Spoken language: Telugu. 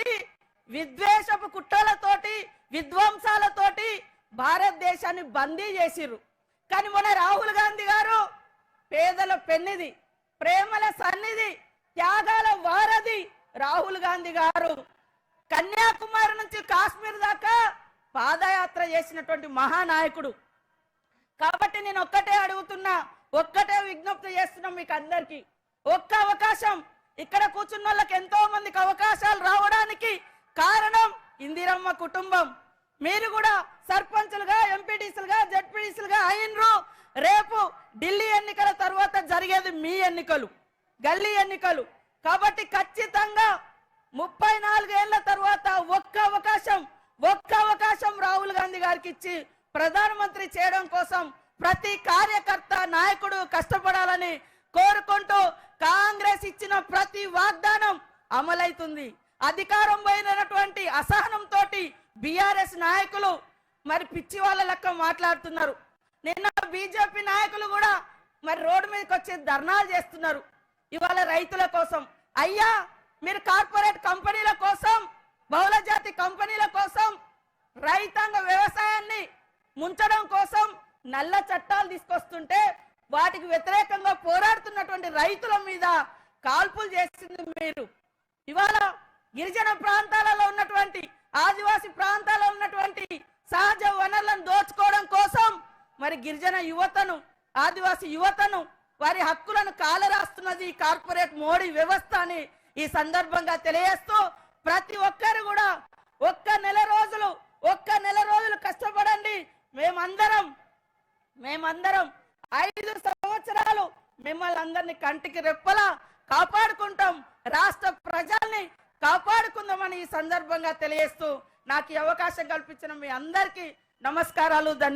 తోటి విద్వేషపు కుట్రలతోటి విధ్వంసాలతోటి భారతదేశాన్ని బందీ చేసిర్రు. కానీ మొన్న రాహుల్ గాంధీ గారు పేదల పెన్నిది ప్రేమల సన్నిధి త్యాగాల వారధి రాహుల్ గాంధీ గారు కన్యాకుమారి నుంచి కాశ్మీర్ దాకా పాదయాత్ర చేసినటువంటి మహానాయకుడు. కాబట్టి నేను ఒక్కటే అడుగుతున్నా ఒక్కటే విజ్ఞప్తి చేస్తున్నాం మీకు అందరికి ఒక్క అవకాశం ఇక్కడ కూర్చున్న వాళ్ళకి ఎంతో మందికి అవకాశాలు రావడానికి కారణం ఇందిరమ్మ కుటుంబం. మీరు కూడా సర్పంచులుగా ఎంపీటీసీలుగా జడ్పీటీసీలుగా అయినరు. రేపు ఢిల్లీ ఎన్నికల తర్వాత జరిగేది మీ ఎన్నికలు గల్లీ ఎన్నికలు. కాబట్టి ఖచ్చితంగా ముప్పై నాలుగేళ్ళ తర్వాత ఒక్క అవకాశం ఒక్క అవకాశం రాహుల్ గాంధీ గారికి ఇచ్చి ప్రధానమంత్రి చేయడం కోసం ప్రతి కార్యకర్త నాయకుడు కష్టపడాలని కోరుకుంటూ కాంగ్రెస్ ఇచ్చిన ప్రతి వాగ్దానం అమలైతుంది. అధికారం పోయినటువంటి అసహనంతో బిఆర్ఎస్ నాయకులు మరి పిచ్చి వాళ్ళ లెక్క మాట్లాడుతున్నారు. నిన్న బీజేపీ నాయకులు కూడా మరి రోడ్డు మీదకి వచ్చి ధర్నాలు చేస్తున్నారు. ఇవాళ రైతుల కోసం. అయ్యా మీరు కార్పొరేట్ కంపెనీల కోసం బహుళ జాతి కంపెనీల కోసం రైతాంగ వ్యవసాయాన్ని ముంచడం కోసం నల్ల చట్టాలు తీసుకొస్తుంటే వాటికి వ్యతిరేకంగా పోరాడుతున్నటువంటి రైతుల మీద కాల్పులు చేసింది మీరు. ఇవాళ గిరిజన ప్రాంతాలలో ఉన్నటువంటి ఆదివాసి ప్రాంతాల్లో ఉన్నటువంటి సహజ వనరులను దోచుకోవడం కోసం మరి గిరిజన యువతను ఆదివాసి యువతను వారి హక్కులను కాలరాస్తున్నది కార్పొరేట్ మోడీ వ్యవస్థ అని ఈ సందర్భంగా తెలియజేస్తూ ప్రతి ఒక్కరు కూడా ఒక్క నెల రోజులు ఒక్క నెల రోజులు కష్టపడండి. మేమందరం మేమందరం ఐదు సంవత్సరాలు మిమ్మల్ని అందరినీ కంటికి రెప్పలా కాపాడుకుంటాం. రాష్ట్ర ప్రజల్ని కాపాడుకుందామని ఈ సందర్భంగా తెలియజేస్తూ నాకు ఈ అవకాశం కల్పించిన మీ అందరికీ నమస్కారాలు ధన్యవాదాలు.